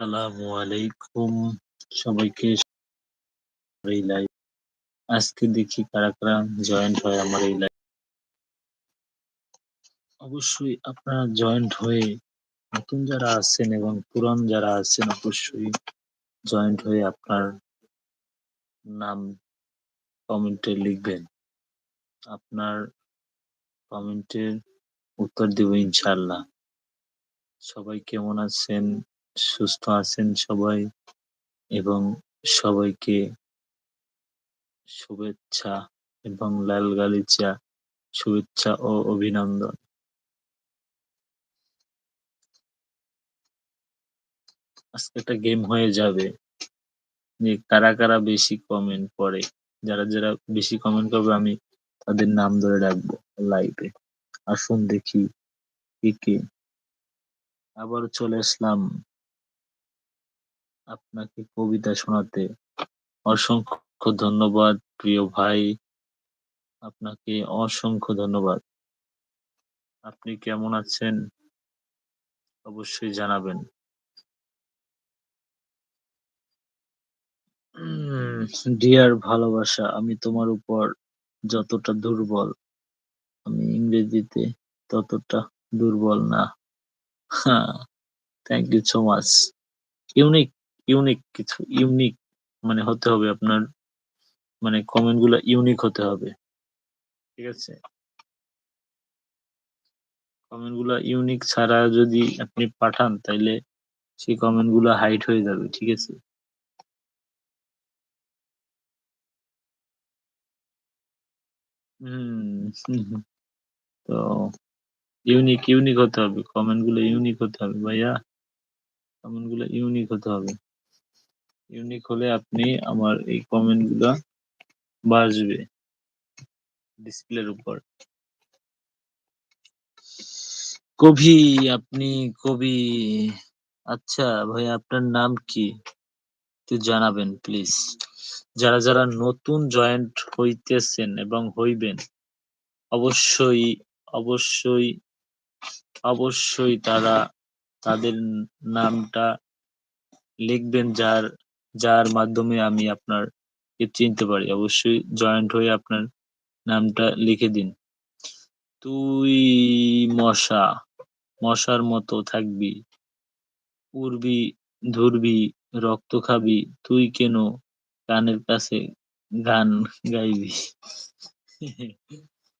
আসসালামু আলাইকুম। সবাইকে এই লাইভ আজকে দেখি কারা কারা জয়েন্ট হয় আমার এই লাইভ অবশ্যই আপনারা জয়েন্ট হয়ে নতুন যারা আছেন এবং পুরান যারা আছেন অবশ্যই জয়েন্ট হয়ে আপনার নাম কমেন্টে লিখবেন। আপনার কমেন্টের উত্তর দেব ইনশাল্লাহ সবাই কেমন আছেন? সুস্থ আছেন সবাই এবং সবাইকে শুভেচ্ছা এবং লাল গালিচা, শুভেচ্ছা ও অভিনন্দন। আজকে একটা গেম হয়ে যাবে যে কারা কারা বেশি কমেন্ট করে। যারা যারা বেশি কমেন্ট করবে, আমি তাদের নাম ধরে রাখব লাইভে আসুন দেখি কে কে। আবার চলে আসলাম। আপনাকে কবিতা শোনাতে অসংখ্য ধন্যবাদ, প্রিয় ভাই। আপনাকে অসংখ্য ধন্যবাদ। আপনি কেমন আছেন? অবশ্যই জানাবেন। ডিয়ার ভালোবাসা, আমি তোমার উপর যতটা দুর্বল, আমি ইংরেজিতে ততটা দুর্বল না। Thank you so much unique. Unique কিছু ইউনিক মানে হতে হবে আপনার মানে কমেন্টগুলো ইউনিক হতে হবে, ঠিক আছে? কমেন্টগুলো ইউনিক ছাড়া যদি আপনি পাঠান, তাইলে সেই কমেন্টগুলো হাইড হয়ে যাবে, ঠিক আছে? হুম তো ইউনিক ইউনিক হতে হবে কমেন্টগুলো ইউনিক হতে হবে, ভাইয়া। কমেন্টগুলো ইউনিক হতে হবে। ইউনিক হলে আপনি আমার এই কমেন্টগুলা বাসবে ডিসপ্লের উপর। কবি আপনি, কবি। আচ্ছা ভাই, আপনার নাম কি? একটু জানাবেন প্লিজ যারা যারা নতুন জয়েন্ট হইতেছেন এবং হইবেন, অবশ্যই অবশ্যই অবশ্যই তারা তাদের নামটা লিখবেন, যার যার মাধ্যমে আমি আপনার চিনতে পারি। অবশ্যই জয়েন্ট হয়ে আপনার নামটা লিখে দিন। তুই মশা, মশার মতো থাকবি, উড়বি, ধরবি, রক্ত খাবি, তুই কেন কানের কাছে গান গাইবি?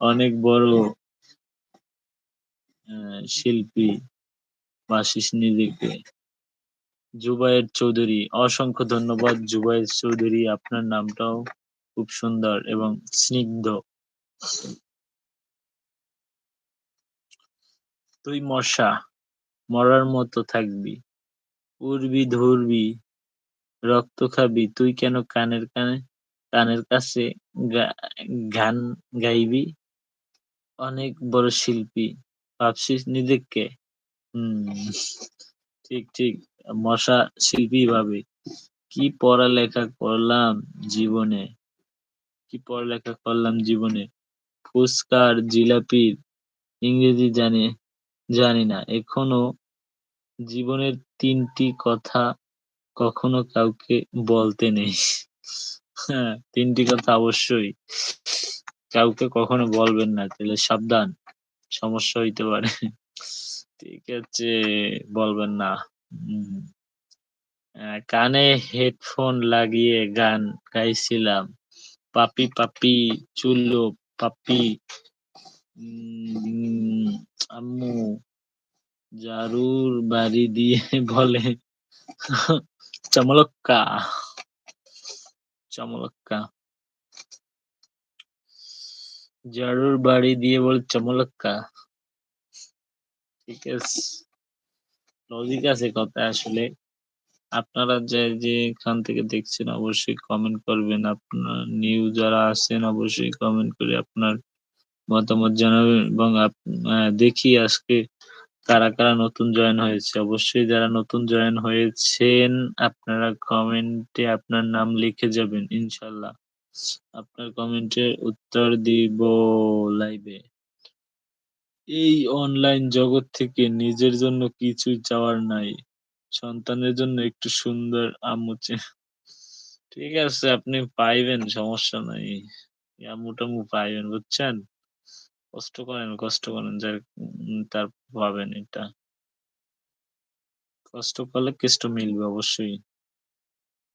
অনেক বড় শিল্পী, বাসিস নিজেকে। জুবায়ের চৌধুরী। অসংখ্য ধন্যবাদ জুবায়ের চৌধুরী, আপনার নামটাও খুব সুন্দর এবং স্নিগ্ধ। তুই মশা, মরার মতো থাকবি, উড়বি ধরবি, রক্ত খাবি, তুই কেন কানের কানে, কানের কাছে গান গাইবি? অনেক বড় শিল্পী। ভাবছিস নিজেকে? হম, ঠিক ঠিক। মশা শিল্পী ভাবে। কি পড়ালেখা করলাম জীবনে? কি পড়ালেখা করলাম জীবনে? ফুচকার জিলাপির ইংরেজি জানে, জানি না। এখনও জীবনের তিনটি কথা কখনো কাউকে বলতে নেই। হ্যাঁ তিনটি কথা অবশ্যই। কাউকে কখনো বলবেন না, তাহলে সাবধান। সমস্যা হইতে পারে। ঠিক আছে, বলবেন না। কানে হেডফোন লাগিয়ে গান গাইছিলাম। পাপি পাপি, চুল্লো, পাপি আম্মু, জারুর বাড়ি দিয়ে বলে, চমলক্কা চমলক্কা। জারুর বাড়ি দিয়ে বলে, চমলক্কা। ঠিক আছে। লজিক আছে কথা আসলে। আপনারা যে যেখান থেকে দেখছেন অবশ্যই কমেন্ট করবেন। আপনার নিউ যারা আছেন অবশ্যই কমেন্ট করে আপনার মতামত জানাবেন এবং দেখি আজকে কারা কারা নতুন জয়েন হয়েছে। অবশ্যই যারা নতুন জয়েন হয়েছেন, আপনারা কমেন্টে আপনার নাম লিখে যাবেন, ইনশাল্লাহ। আপনার কমেন্টের উত্তর দিব লাইভে এই অনলাইন জগৎ থেকে নিজের জন্য কিছুই চাওয়ার নাই সন্তানের জন্য একটু সুন্দর আম্মু ঠিক আছে আপনি পাইবেন সমস্যা নাই। আম্মু-টাম্মু পাইবেন বুঝছেন? কষ্ট করেন, কষ্ট করেন যার তার পাবেন এটা। কষ্ট করলে কেষ্ট মিলবে অবশ্যই।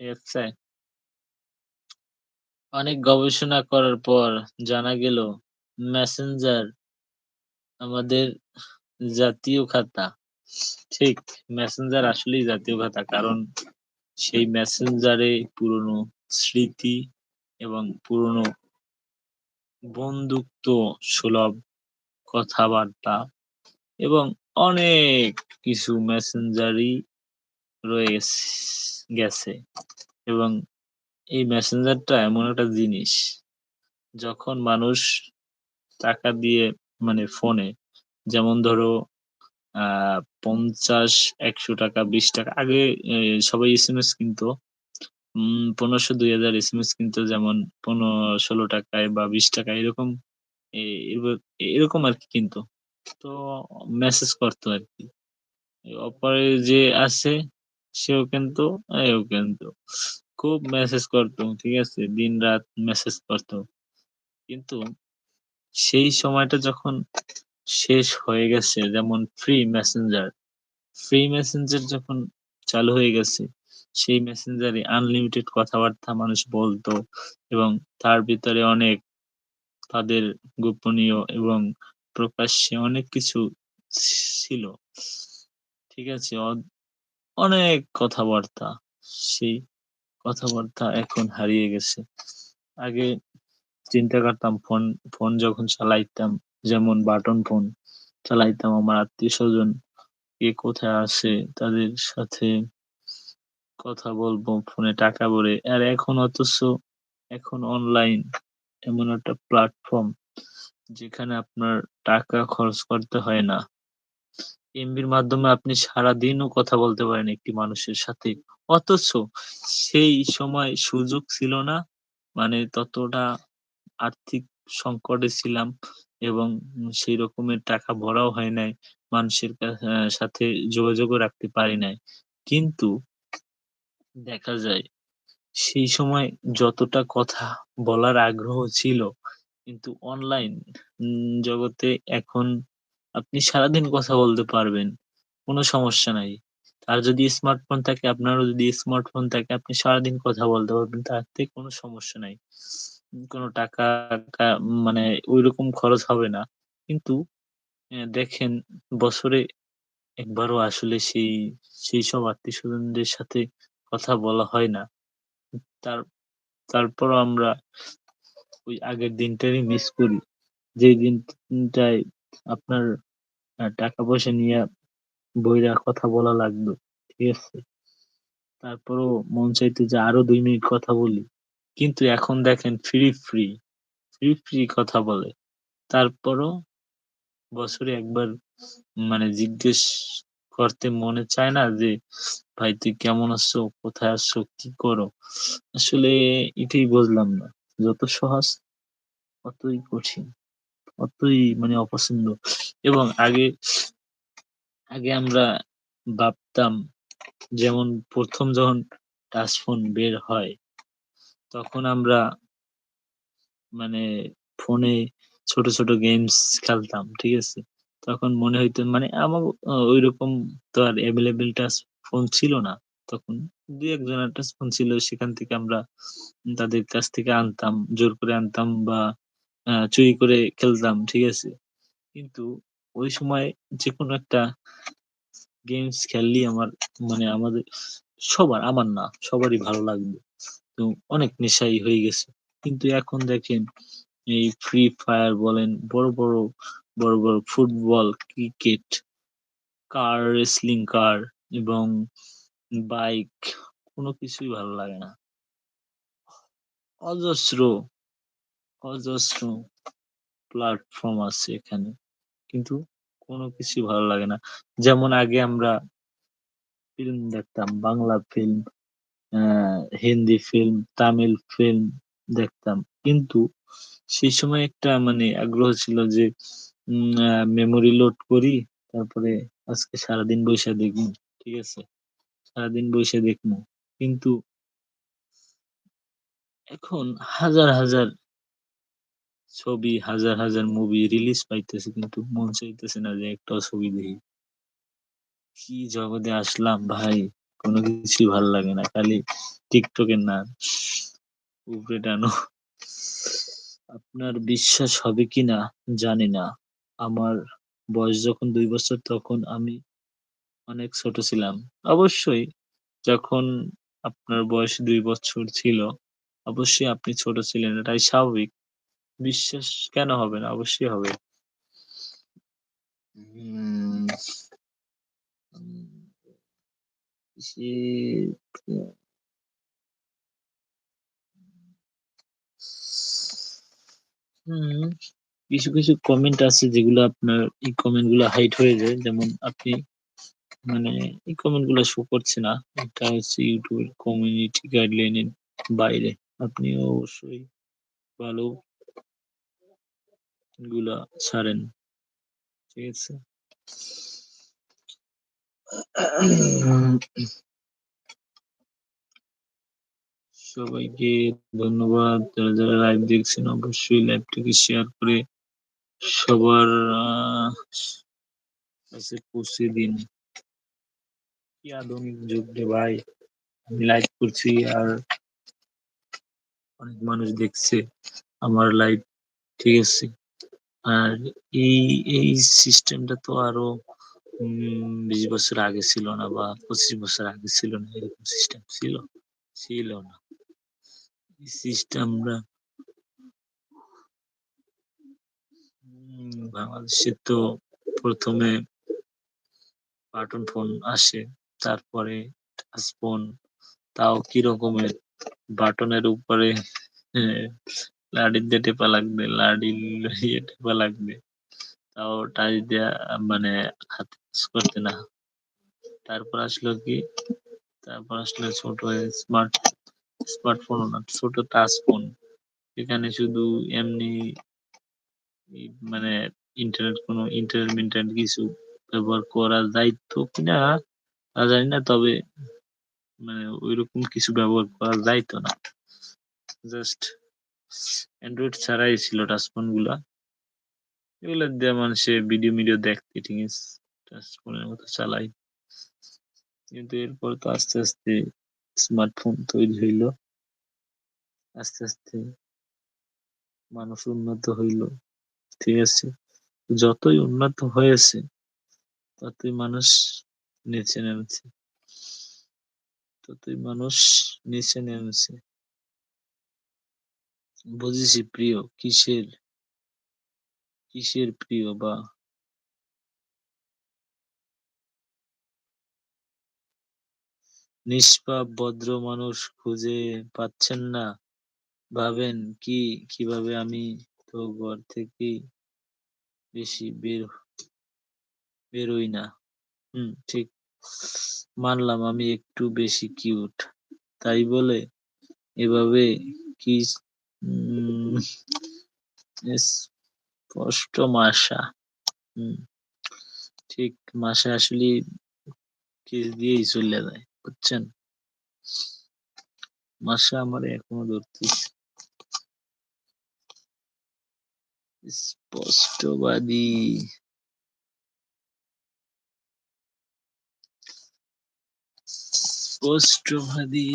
ঠিক আছে? অনেক গবেষণা করার পর জানা গেল মেসেঞ্জার আমাদের জাতীয় খাতা। ঠিক মেসেঞ্জার আসলেই জাতীয় খাতা। কারণ সেই মেসেঞ্জারে পুরনো স্মৃতি এবং পুরনো বন্ধুত্ব সুলভ কথাবার্তা এবং অনেক কিছু মেসেঞ্জারই রয়ে গেছে এবং এই মেসেঞ্জারটা এমন একটা জিনিস, যখন মানুষ টাকা দিয়ে মানে ফোনে যেমন ধরো আ ৫০, ৳১০০, ৳২০ আগে এ সবাই এসএমএস কিনতো। উম ১৫০০, ২০০০ এসএমএস কিনতো যেমন পনো ৳১৬ বা ৳২০ এরকম এ এরকম আরকি কিনতো। তো মেসেজ করতো আরকি। অপরে যে আছে সেও কিনতো, এও কিনতো। খুব মেসেজ করতো, ঠিক আছে? দিনরাত মেসেজ করতো। কিন্তু সেই সময়টা যখন শেষ হয়ে গেছে যেমন ফ্রি মেসেঞ্জার, ফ্রি মেসেঞ্জার যখন চালু হয়ে গেছে সেই মেসেঞ্জারে আনলিমিটেড কথাবার্তা মানুষ বলতো এবং তার ভিতরে অনেক তাদের গোপনীয় এবং প্রকাশ্যে অনেক কিছু ছিল। ঠিক আছে? অনেক কথাবার্তা। সেই কথাবার্তা এখন হারিয়ে গেছে। আগে চিন্তা করতাম ফোন, ফোন যখন চালাইতাম যেমন বাটন ফোন চালাইতাম আমার আত্মীয় স্বজন কে কোথায় আছে তাদের সাথে কথা বলব ফোনে টাকা ভরে। আর এখন অথচ এখন অনলাইন এমন একটা প্ল্যাটফর্ম যেখানে আপনার টাকা খরচ করতে হয় না। এমবির মাধ্যমে আপনি সারাদিনও কথা বলতে পারেন একটি মানুষের সাথে। অথচ সেই সময় সুযোগ ছিল না। মানে ততটা আর্থিক সংকটে ছিলাম এবং সেই রকমের টাকা ভরাও হয় নাই। মানুষের সাথে যোগাযোগও রাখতে পারি নাই। কিন্তু দেখা যায় সেই সময় যতটা কথা বলার আগ্রহ ছিল, কিন্তু অনলাইন জগতে এখন আপনি সারাদিন কথা বলতে পারবেন। কোনো সমস্যা নাই। আর যদি স্মার্টফোন থাকে, আপনারও যদি স্মার্টফোন থাকে, আপনি সারাদিন কথা বলতে পারবেন। তাতে কোনো সমস্যা নাই। কোন টাকা মানে ঐরকম খরচ হবে না। কিন্তু দেখেন, বছরে একবারও আসলে সেই সেইসব আত্মীয়স্বজনদের সাথে কথা বলা হয় না। তার, তারপরও আমরা ওই আগের দিনটারই মিস করি। যেই দিনটায় আপনার টাকা-পয়সা নিয়া বইরা কথা বলা লাগতো। ঠিক আছে? তারপরেও মন চাইতো যে আরও ২ মিনিট কথা বলি। কিন্তু এখন দেখেন ফ্রি, ফ্রি, ফ্রি, ফ্রি কথা বলে। তারপরও বছরে একবার মানে জিজ্ঞেস করতে মনে চায় না যে, "ভাই তুই কেমন আছো? কোথায় আছো? কি করো?" আসলে এটাই বুঝলাম না। যত সহজ অতই কঠিন। অতই মানে অপছন্দ এবং আগে আগে আমরা ভাবতাম যেমন প্রথম যখন টাচ ফোন বের হয় তখন আমরা মানে ফোনে ছোট, ছোট গেমস খেলতাম। ঠিক আছে? তখন মনে হইতো মানে আমার ও ঐরকম তো আর এভেইলেবল টাচ ফোন ছিল না তখন। ২-১ জনের টাচ ফোন ছিল সেখান থেকে আমরা তাদের কাছ থেকে আনতাম, জোর করে আনতাম বা চুরি করে খেলতাম। ঠিক আছে? কিন্তু ওই সময় যেকোনো একটা গেমস খেললেই আমার মানে আমাদের সবার, আমার না সবারই ভালো লাগতো। তো অনেক নেশাই হয়ে গেছে। কিন্তু এখন দেখেন এই ফ্রি ফায়ার বলেন, বড়, বড়, বড়, বড় football, cricket, car wrestling car এবং বাইক কোন কিছুই ভালো লাগে না। অজস্র, অজস্র প্ল্যাটফর্ম আছে এখানে। কিন্তু কোনো কিছুই ভালো লাগে না। যেমন আগে আমরা ফিল্ম দেখতাম, Bangla film, Hindi film, Tamil film দেখতাম। কিন্তু সেই সময় একটা মানে আগ্রহ ছিল যে মেমোরি লোড করি তারপরে আজকে সারাদিন বইসা দেখব। ঠিক আছে? সারাদিন বইসা দেখমু। কিন্তু এখন হাজার, হাজার ছবি, হাজার, হাজার মুভি রিলিজ পাইতেছে কিন্তু মন চাইতেছে না যে একটাও ছবি দেখি। কি জগতে আসলাম ভাই! কোন কিছুই ভালো লাগে না। খালি টিকটকের নাচ। উপরে টানো। আপনার বিশ্বাস হবে কিনা জানি না। আমার বয়স যখন দুই বছর তখন আমি অনেক ছোট ছিলাম। অবশ্যই যখন আপনার বয়স দুই বছর ছিল, অবশ্যই আপনি ছোট ছিলেন এটাই স্বাভাবিক। বিশ্বাস কেন হবে না? অবশ্যই হবে। হুম। কিছু, কিছু কমেন্ট আছে যেগুলো আপনার এই কমেন্টগুলো হাইড হয়ে যায়। যেমন আপনি মানে এই কমেন্টগুলো শো করছে না। এটা হচ্ছে এর কমিউনিটি গাইডলাইন এর বাইরে। আপনি অবশ্যই ভালো গুলা ছাড়েন। ঠিক আছে? সবাইকে ধন্যবাদ। যারা, যারা লাইভ দেখছেন অবশ্যই লাইভটিকে শেয়ার করে সবার কাছে পৌঁছে দিন। কি আধুনিক যুগ রে ভাই! আমি লাইভ করছি আর অনেক মানুষ দেখছে আমার লাইভ। ঠিক আছে? আর এই, এই সিস্টেমটা তো আরও ২০ বছর আগে ছিল না বা ২৫ বছর আগে ছিল না। এরকম সিস্টেম ছিল? ছিল না। এই বাংলাদেশে তো ১ম এ বাটন ফোন আসে। তারপরে টাচ ফোন। তাও কি রকমের বাটনের উপরে লাঠি দিয়ে টেপা লাগবে। লাঠি ইয়ে টেপা লাগবে। তাও টাচ দিয়া মানে হাতে করতে না। তারপর আসলো কি? তারপর আসলো ছোট স্মার্ট স্মার্টফোনও না, ছোট টাচ ফোন। এখানে শুধু এমনি মানে ইন্টারনেট কোনো ইন্টারনেট মিন্টারনেট কিছু ব্যবহার করা যাইতো কিনা তা জানি না। তবে মানে ঐরকম কিছু ব্যবহার করা যাইতো না। জাস্ট অ্যান্ড্রয়েড ছাড়াই ছিল টাচ ফোনগুলা। এগুলা দিয়ে মানুষে ভিডিও মিডিও দেখতে ঠিক আছে। টাচ ফোনের মতো চালায়। কিন্তু এরপর তো আস্তে, আস্তে স্মার্টফোন তৈরি হইল। আস্তে, আস্তে মানুষ উন্নত হইল। ঠিক আছে? যতই উন্নত হয়েছে ততই মানুষ নিচে নেমেছে। ততই মানুষ নিচে নেমেছে। বুঝেছি প্রিয় কিসের কিসের প্রিয় বা নিষ্পাপ ভদ্র মানুষ খুঁজে পাচ্ছেন না? ভাবেন কি কীভাবে আমি তো ঘর থেকেই বেশি বের বেরোই না। হুম, ঠিক। মানলাম আমি একটু বেশি কিউট। তাই বলে এভাবে কি স্পষ্ট মাশা। হুম, ঠিক মাশা আসলেই কিস দিয়েই চলে যায়। বুঝছেন? মাশা আমারে এখনও ধরতেছে। স্পষ্টবাদী। স্পষ্টবাদী।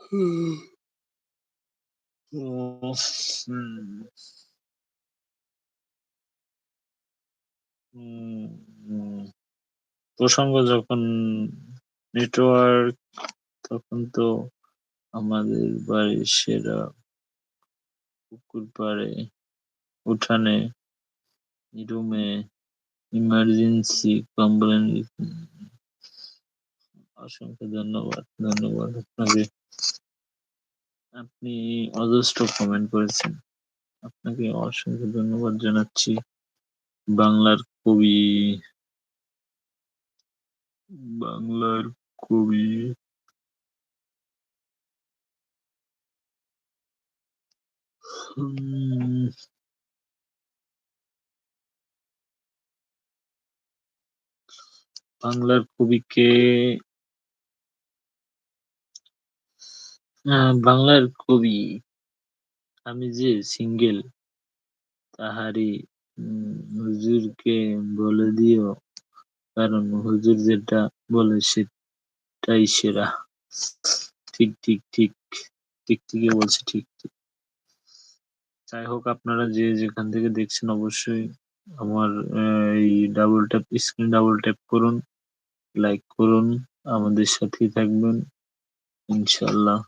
হুম। প্রসঙ্গ যখন নেটওয়ার্ক তখন তো আমাদের বাড়ির সেরা পুকুর পাড়ে, উঠানে, রুমে, ইমার্জেন্সি কমপ্লেন অসংখ্য ধন্যবাদ, ধন্যবাদ আপনাকে। আপনি অজস্র কমেন্ট করেছেন। আপনাকে অসংখ্য ধন্যবাদ জানাচ্ছি। বাংলার কবি বাংলার কবি। বাংলার কবিকে বাংলার কবি আমি যে সিঙ্গেল তাহারি হুজুরকে বলে দিও কারণ হুজুর যেটা বলে সেটাই সেরা। ঠিক, ঠিক, ঠিক। ঠিক ঠিকই বলছে ঠিক, ঠিক। যাই হোক আপনারা যে যেখান থেকে দেখছেন অবশ্যই আমার এই double tap screen double tap করুন, লাইক করুন, আমাদের সাথেই থাকবেন ইনশাল্লাহ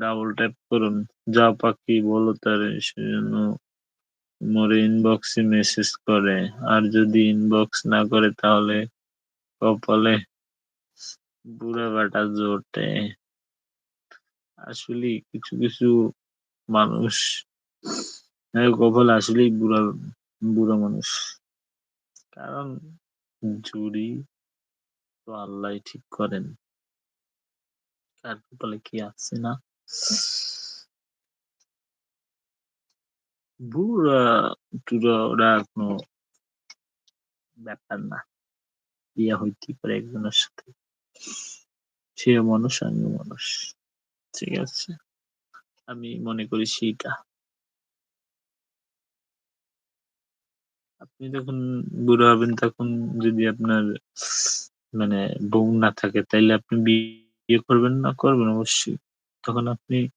ডাবল ট্যাপ করুন। যা পাখি বলো তারে সেজন্য মোরে ইনবক্সে মেসেজ করে। আর যদি ইনবক্স না করে তাহলে কপালে বুড়া বেটা জোটে। আসলেই কিছু, কিছু মানুষ কপালে আসলেই বুড়া, বুড়া মানুষ। কারণ জুড়ি তো আল্লাহই ঠিক করেন। কার কপালে কি আছে না? বুড়া-টুরা ওরা কোনো ব্যাপার না। বিয়ে হইতেই পারে একজনের সাথে। সেও মানুষ আমিও মানুষ। ঠিক আছে? আমি মনে করি সেইটা। আপনি যখন বুড়ো হবেন তখন যদি আপনার মানে বউ না থাকে তাইলে আপনি বিয়ে করবেন না? করবেন অবশ্যই। তখন আপনি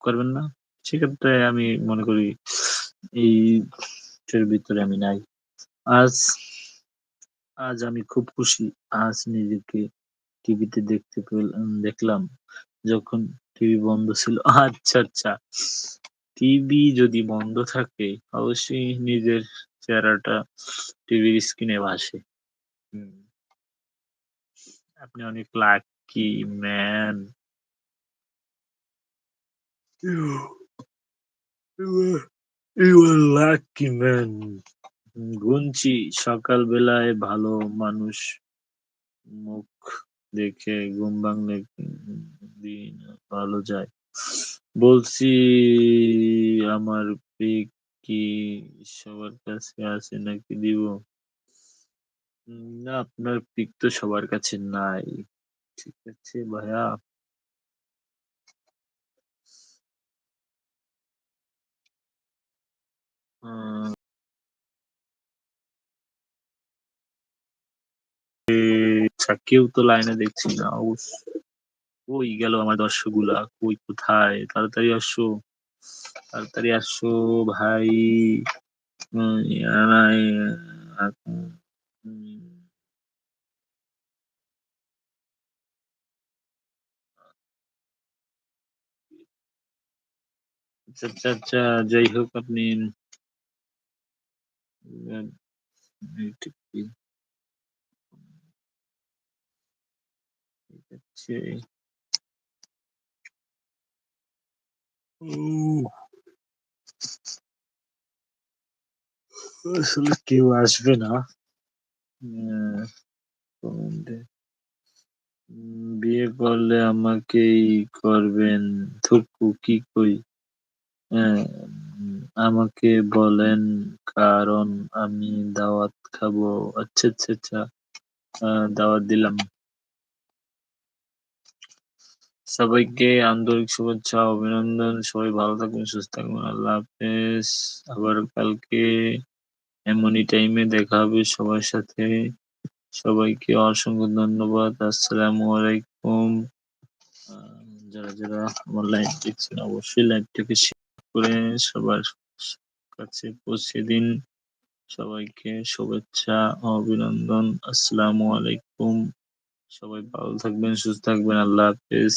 করবেন না? সেক্ষেত্রে আমি মনে করি এই এর ভিতরে আমি নাই। আজ আজ আমি খুব খুশি। আজ নিজেকে টিভিতে দেখতে পেল দেখলাম যখন টিভি বন্ধ ছিল। আচ্ছা, আচ্ছা। টিভি যদি বন্ধ থাকে অবশ্যই নিজের চেহারাটা টিভির স্ক্রিনে ভাসে। আপনি অনেক lucky man. You, you are you are lucky man. গুনছি সকাল বেলায় ভালো মানুষ, মুখ দেখে ঘুম ভাঙলে দিন ভালো যায়। বলছি, আমার পিক কি সবার কাছে আছে নাকি দিব? না, আপনার পিক তো সবার কাছে নাই। ঠিক আছে, ভাইয়া? আ এ আচ্ছা কেউ তো লাইনে দেখছি না। উফ! কই গেল আমার দর্শকগুলা? কই কোথায়? তাড়াতাড়ি আসো। তাড়াতাড়ি আসো ভাই। আচ্ছা, আচ্ছা, আচ্ছা। যাই হোক আপনি আসলে কেউ আসবে না। কমেন্টে বিয়ে করলে আমাকেই করবেন। থুকু কি কই? হ্যাঁ, আমাকে বলেন কারণ আমি দাওয়াত খাব। আচ্ছা, আচ্ছা, আচ্ছা। দাওয়াত দিলাম। সবাইকে আন্তরিক শুভেচ্ছা, অভিনন্দন। সবাই ভালো থাকবেন, সুস্থ থাকবেন। আল্লাহ হাফেজ। আবার কালকে এমনই টাইমে দেখা হবে সবার সাথে। সবাইকে অসংখ্য ধন্যবাদ। আসসালামু আলাইকুম। যারা, যারা আমার লাইভ দেখছেন অবশ্যই লাইভটাকে শেয়ার করে সবার কাছে পৌঁছে দিন। সবাইকে শুভেচ্ছা ও অভিনন্দন। আসসালামু আলাইকুম। সবাই ভালো থাকবেন, সুস্থ থাকবেন। আল্লাহ হাফেজ।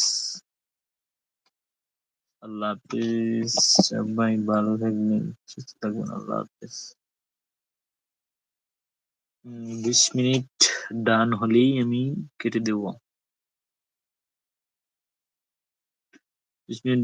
আল্লাহ হাফেজ। সবাই ভালো থাকবেন, সুস্থ থাকবেন। আল্লাহ হাফেজ। ২০ মিনিট ডান হলেই আমি কেটে দেব। ২০ মিনিট